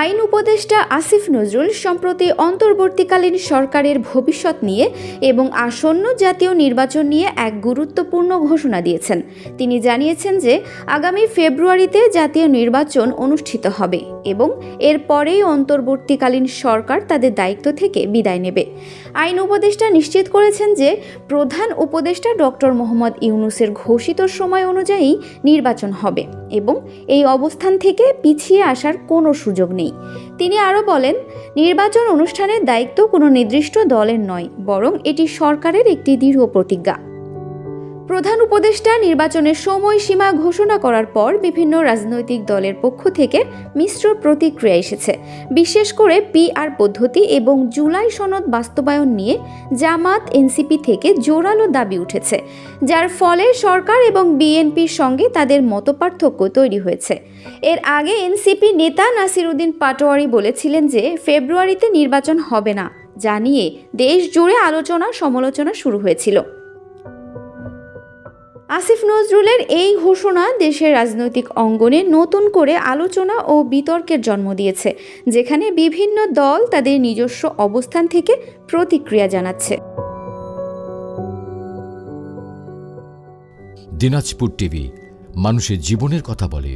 আইন উপদেষ্টা আসিফ নজরুল সম্প্রতি অন্তর্বর্তীকালীন সরকারের ভবিষ্যৎ নিয়ে এবং আসন্ন জাতীয় নির্বাচন নিয়ে এক গুরুত্বপূর্ণ ঘোষণা দিয়েছেন। তিনি জানিয়েছেন যে, আগামী ফেব্রুয়ারিতে জাতীয় নির্বাচন অনুষ্ঠিত হবে এবং এরপরেই অন্তর্বর্তীকালীন সরকার তাদের দায়িত্ব থেকে বিদায় নেবে। আইন উপদেষ্টা নিশ্চিত করেছেন যে, প্রধান উপদেষ্টা ডক্টর মোহাম্মদ ইউনুসের ঘোষিত সময় অনুযায়ী নির্বাচন হবে এবং এই অবস্থান থেকে পিছিয়ে আসার কোনো সুযোগ নেই। তিনি আরও বলেন, নির্বাচন অনুষ্ঠানের দায়িত্ব কোনো নির্দিষ্ট দলের নয়, বরং এটি সরকারের একটি দৃঢ় প্রতিজ্ঞা। প্রধান উপদেষ্টা নির্বাচনের সময়সীমা ঘোষণা করার পর বিভিন্ন রাজনৈতিক দলের পক্ষ থেকে মিশ্র প্রতিক্রিয়া এসেছে। বিশেষ করে পিআর পদ্ধতি এবং জুলাই সনদ বাস্তবায়ন নিয়ে জামাত, এনসিপি থেকে জোরালো দাবি উঠেছে, যার ফলে সরকার এবং বিএনপির সঙ্গে তাদের মতপার্থক্য তৈরি হয়েছে। এর আগে এনসিপি নেতা নাসিরুদ্দিন পাটোয়ারি বলেছিলেন যে, ফেব্রুয়ারিতে নির্বাচন হবে না জানিয়ে দেশ জুড়ে আলোচনা সমালোচনা শুরু হয়েছিল। আসিফ নজরুলের এই ঘোষণা দেশের রাজনৈতিক অঙ্গনে নতুন করে আলোচনা ও বিতর্কের জন্ম দিয়েছে, যেখানে বিভিন্ন দল তাদের নিজস্ব অবস্থান থেকে প্রতিক্রিয়া জানাচ্ছে। দিনাজপুর টিভি, মানুষের জীবনের কথা বলে।